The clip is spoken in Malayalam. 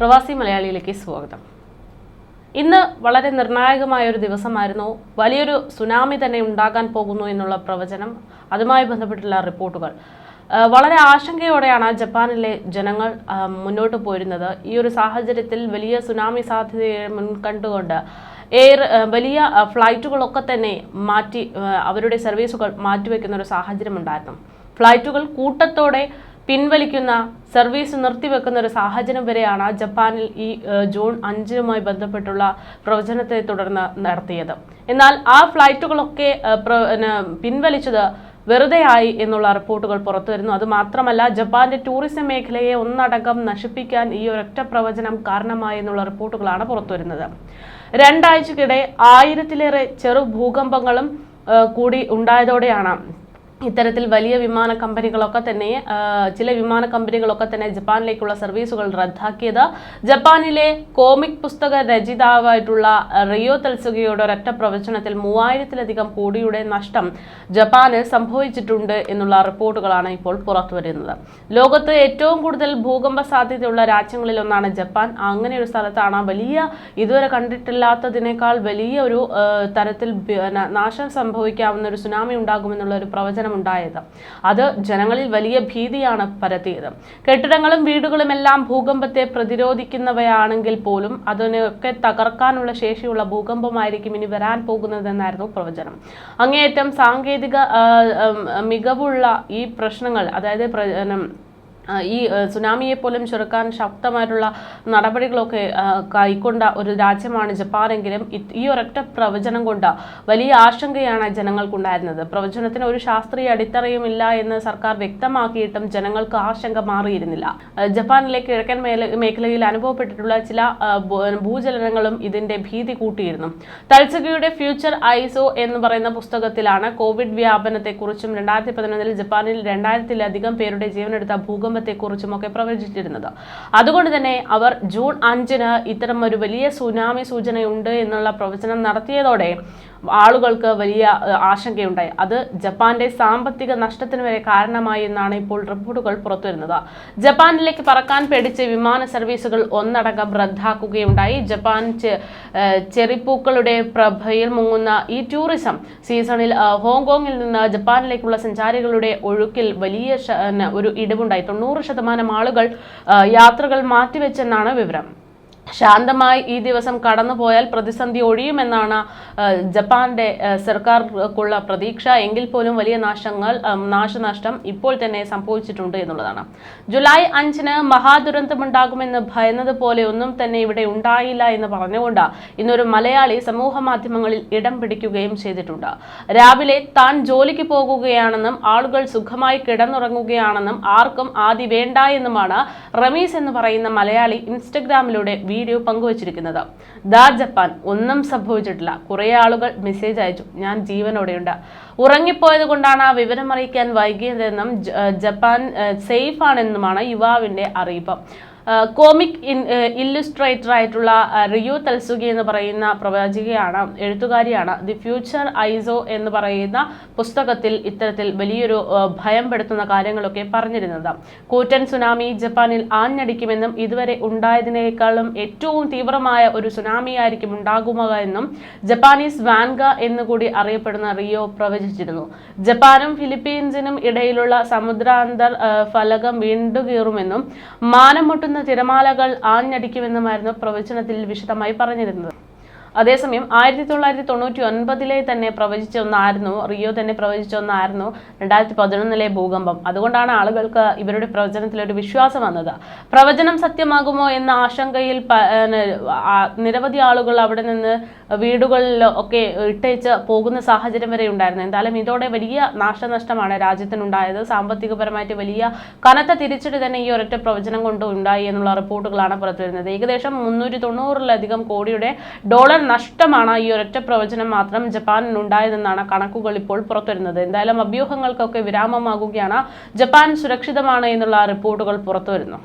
പ്രവാസി മലയാളിയിലേക്ക് സ്വാഗതം. ഇന്ന് വളരെ നിർണായകമായ ഒരു ദിവസമായിരുന്നു. വലിയൊരു സുനാമി തന്നെ ഉണ്ടാകാൻ പോകുന്നു എന്നുള്ള പ്രവചനം അതുമായി ബന്ധപ്പെട്ടുള്ള റിപ്പോർട്ടുകൾ. വളരെ ആശങ്കയോടെയാണ് ജപ്പാനിലെ ജനങ്ങൾ മുന്നോട്ട് പോരുന്നത് ഈ ഒരു സാഹചര്യത്തിൽ വലിയ സുനാമി സാധ്യതയെ മുൻകണ്ടുകൊണ്ട് എയർ വലിയ ഫ്ലൈറ്റുകളൊക്കെ തന്നെ മാറ്റി അവരുടെ സർവീസുകൾ മാറ്റിവെക്കുന്ന ഒരു സാഹചര്യം ഉണ്ടായിരുന്നു ഫ്ലൈറ്റുകൾ കൂട്ടത്തോടെ പിൻവലിക്കുന്ന സർവീസ് നിർത്തിവെക്കുന്ന ഒരു സാഹചര്യം വരെയാണ് ജപ്പാനിൽ ഈ ജൂൺ അഞ്ചിനുമായി ബന്ധപ്പെട്ടുള്ള പ്രവചനത്തെ തുടർന്ന് നടത്തിയത്. എന്നാൽ ആ ഫ്ലൈറ്റുകളൊക്കെ പിൻവലിച്ചത് വെറുതെയായി എന്നുള്ള റിപ്പോർട്ടുകൾ പുറത്തു വരുന്നു അത് മാത്രമല്ല ജപ്പാന്റെ ടൂറിസം മേഖലയെ ഒന്നടങ്കം നശിപ്പിക്കാൻ ഈ ഒരൊറ്റ പ്രവചനം കാരണമായി എന്നുള്ള റിപ്പോർട്ടുകളാണ് പുറത്തു വരുന്നത് രണ്ടാഴ്ചക്കിടെ ആയിരത്തിലേറെ ചെറു ഭൂകമ്പങ്ങളും കൂടി ഉണ്ടായതോടെയാണ് ഇത്തരത്തിൽ വലിയ വിമാന കമ്പനികളൊക്കെ തന്നെ ചില വിമാന കമ്പനികളൊക്കെ തന്നെ ജപ്പാനിലേക്കുള്ള സർവീസുകൾ റദ്ദാക്കിയത്. ജപ്പാനിലെ കോമിക് പുസ്തക രചയിതാവായിട്ടുള്ള റിയോ തൽസുകയുടെ ഒരൊറ്റ പ്രവചനത്തിൽ മൂവായിരത്തിലധികം കോടിയുടെ നഷ്ടം ജപ്പാന് സംഭവിച്ചിട്ടുണ്ട് എന്നുള്ള റിപ്പോർട്ടുകളാണ് ഇപ്പോൾ പുറത്തുവരുന്നത് ലോകത്ത് ഏറ്റവും കൂടുതൽ ഭൂകമ്പ സാധ്യതയുള്ള രാജ്യങ്ങളിൽ ഒന്നാണ് ജപ്പാൻ. അങ്ങനെ ഒരു സ്ഥലത്താണ് വലിയ ഇതുവരെ കണ്ടിട്ടില്ലാത്തതിനേക്കാൾ വലിയ ഒരു തരത്തിൽ നാശം സംഭവിക്കാവുന്ന ഒരു സുനാമി ഉണ്ടാകുമെന്നുള്ള ഒരു പ്രവചനം ഉണ്ടായത് അത് ജനങ്ങളിൽ വലിയ ഭീതിയാണ് പരത്തിയത്. കെട്ടിടങ്ങളും വീടുകളും എല്ലാം ഭൂകമ്പത്തെ പ്രതിരോധിക്കുന്നവയാണെങ്കിൽ പോലും അതിനൊക്കെ തകർക്കാനുള്ള ശേഷിയുള്ള ഭൂകമ്പമായിരിക്കും ഇനി വരാൻ പോകുന്നതെന്നായിരുന്നു പ്രവചനം. അങ്ങേയറ്റം സാങ്കേതിക മികവുള്ള ഈ പ്രശ്നങ്ങൾ അതായത് ഈ സുനാമിയെ പോലും ചെറുക്കാൻ ശക്തമായിട്ടുള്ള നടപടികളൊക്കെ കൈക്കൊണ്ട ഒരു രാജ്യമാണ് ജപ്പാനെങ്കിലും ഈ ഒരൊറ്റ പ്രവചനം കൊണ്ട് വലിയ ആശങ്കയാണ് ജനങ്ങൾക്കുണ്ടായിരുന്നത്. പ്രവചനത്തിന് ഒരു ശാസ്ത്രീയ അടിത്തറയും ഇല്ല എന്ന് സർക്കാർ വ്യക്തമാക്കിയിട്ടും ജനങ്ങൾക്ക് ആശങ്ക മാറിയിരുന്നില്ല. ജപ്പാനിലെ കിഴക്കൻ മേഖലയിൽ അനുഭവപ്പെട്ടിട്ടുള്ള ചില ഭൂചലനങ്ങളും ഇതിന്റെ ഭീതി കൂട്ടിയിരുന്നു. തൽസഗയുടെ ഫ്യൂച്ചർ ഐസോ എന്ന് പറയുന്ന പുസ്തകത്തിലാണ് കോവിഡ് വ്യാപനത്തെക്കുറിച്ചും രണ്ടായിരത്തി പതിനൊന്നിൽ ജപ്പാനിൽ രണ്ടായിരത്തിലധികം പേരുടെ ജീവനെടുത്ത ഭൂകമ്പത്തെക്കുറിച്ചും ഒക്കെ പ്രവചിച്ചിരുന്നത്. അതുകൊണ്ട് തന്നെ അവർ ജൂൺ അഞ്ചിന് ഇത്തരം ഒരു വലിയ സുനാമി സൂചനയുണ്ട് എന്നുള്ള പ്രവചനം നടത്തിയതോടെ ആളുകൾക്ക് വലിയ ആശങ്കയുണ്ടായി. അത് ജപ്പാന്റെ സാമ്പത്തിക നഷ്ടത്തിന് വരെ കാരണമായി എന്നാണ് ഇപ്പോൾ റിപ്പോർട്ടുകൾ പുറത്തുവരുന്നത്. ജപ്പാനിലേക്ക് പറക്കാൻ പേടിച്ച് വിമാന സർവീസുകൾ ഒന്നടങ്കം റദ്ദാക്കുകയുണ്ടായി. ജപ്പാൻ ചെറിപ്പൂക്കളുടെ പ്രഭയിൽ മുങ്ങുന്ന ഈ ടൂറിസം സീസണിൽ ഹോങ്കോങ്ങിൽ നിന്ന് ജപ്പാനിലേക്കുള്ള സഞ്ചാരികളുടെ ഒഴുക്കിൽ വലിയ ഒരു ഇടിവുണ്ടായി. തൊണ്ണൂറ് ശതമാനം ആളുകൾ യാത്രകൾ മാറ്റിവെച്ചെന്നാണ് വിവരം. ശാന്തമായി ഈ ദിവസം കടന്നുപോയാൽ പ്രതിസന്ധി ഒഴിയുമെന്നാണ് ജപ്പാന്റെ സർക്കാർക്കുള്ള പ്രതീക്ഷ. എങ്കിൽ പോലും വലിയ നാശങ്ങൾ നാശനഷ്ടം ഇപ്പോൾ തന്നെ സംഭവിച്ചിട്ടുണ്ട് എന്നുള്ളതാണ്. ജൂലൈ അഞ്ചിന് മഹാദുരന്തമുണ്ടാകുമെന്ന് ഭയന്നത് പോലെ ഒന്നും തന്നെ ഇവിടെ ഉണ്ടായില്ല എന്ന് പറഞ്ഞുകൊണ്ട് ഇന്നൊരു മലയാളി സമൂഹ മാധ്യമങ്ങളിൽ ഇടം പിടിക്കുകയും ചെയ്തിട്ടുണ്ട്. രാവിലെ താൻ ജോലിക്ക് പോകുകയാണെന്നും ആളുകൾ സുഖമായി കിടന്നുറങ്ങുകയാണെന്നും ആർക്കും ആദി വേണ്ട എന്നുമാണ് റമീസ് എന്ന് പറയുന്ന മലയാളി ഇൻസ്റ്റഗ്രാമിലൂടെ വീഡിയോ പങ്കുവച്ചിരിക്കുന്നത്. ദാ ജപ്പാൻ ഒന്നും സംഭവിച്ചിട്ടില്ല. കുറേ ആളുകൾ മെസ്സേജ് അയച്ചു. ഞാൻ ജീവനോടെയുണ്ട്. ഉറങ്ങിപ്പോയത് കൊണ്ടാണ് ആ വിവരം അറിയിക്കാൻ വൈകിയതെന്നും ജപ്പാൻ സേഫ് ആണെന്നുമാണ് യുവാവിന്റെ അറിയിപ്പ്. കോമിക് ഇല്ലുസ്ട്രേറ്റർ ആയിട്ടുള്ള റിയു തൽസുഗി എന്ന് പറയുന്ന പ്രവാചികയാണ് എഴുത്തുകാരിയാണ്. ദി ഫ്യൂച്ചർ ഐസോ എന്ന് പറയുന്ന പുസ്തകത്തിൽ ഇത്തരത്തിൽ വലിയൊരു ഭയം പെടുത്തുന്ന കാര്യങ്ങളൊക്കെ പറഞ്ഞിരുന്നത്. കൂറ്റൻ സുനാമി ജപ്പാനിൽ ആഞ്ഞടിക്കുമെന്നും ഇതുവരെ ഉണ്ടായതിനേക്കാളും ഏറ്റവും തീവ്രമായ ഒരു സുനാമി ആയിരിക്കും ഉണ്ടാകുക എന്നും ജപ്പാനീസ് വാൻഗ എന്നുകൂടി അറിയപ്പെടുന്ന റിയോ പ്രവചിച്ചിരുന്നു. ജപ്പാനും ഫിലിപ്പീൻസിനും ഇടയിലുള്ള സമുദ്രാന്തർ ഫലകം വീണ്ടുകീറുമെന്നും മാനം മുട്ടുന്ന തിരമാലകൾ ആഞ്ഞടിക്കുമെന്നുമായിരുന്നു പ്രവചനത്തിൽ വിശദമായി പറഞ്ഞിരുന്നത്. അതേസമയം ആയിരത്തി തൊള്ളായിരത്തി തൊണ്ണൂറ്റി ഒൻപതിലെ തന്നെ പ്രവചിച്ച ഒന്നായിരുന്നു റിയോ തന്നെ പ്രവചിച്ച ഒന്നായിരുന്നു രണ്ടായിരത്തി പതിനൊന്നിലെ ഭൂകമ്പം. അതുകൊണ്ടാണ് ആളുകൾക്ക് ഇവരുടെ പ്രവചനത്തിൽ ഒരു വിശ്വാസം വന്നത്. പ്രവചനം സത്യമാകുമോ എന്ന ആശങ്കയിൽ നിരവധി ആളുകൾ അവിടെ നിന്ന് വീടുകളിൽ ഒക്കെ ഇട്ടേച്ച് പോകുന്ന സാഹചര്യം വരെ ഉണ്ടായിരുന്നു. എന്തായാലും ഇതോടെ വലിയ നാശനഷ്ടമാണ് രാജ്യത്തിനുണ്ടായത്. സാമ്പത്തികപരമായിട്ട് വലിയ കനത്ത തിരിച്ചടി തന്നെ ഈ ഒരൊറ്റ പ്രവചനം കൊണ്ട് ഉണ്ടായി എന്നുള്ള റിപ്പോർട്ടുകളാണ് പുറത്തുവരുന്നത്. ഏകദേശം മുന്നൂറ്റി തൊണ്ണൂറിലധികം കോടിയുടെ ഡോളർ നഷ്ടമാണ് ഈ ഒരൊറ്റ പ്രവചനം മാത്രം ജപ്പാനിനുണ്ടായതെന്നാണ് കണക്കുകൾ ഇപ്പോൾ പുറത്തുവരുന്നത്. എന്തായാലും അഭ്യൂഹങ്ങൾക്കൊക്കെ വിരാമമാകുകയാണ്. ജപ്പാൻ സുരക്ഷിതമാണ് എന്നുള്ള റിപ്പോർട്ടുകൾ പുറത്തുവരുന്നു.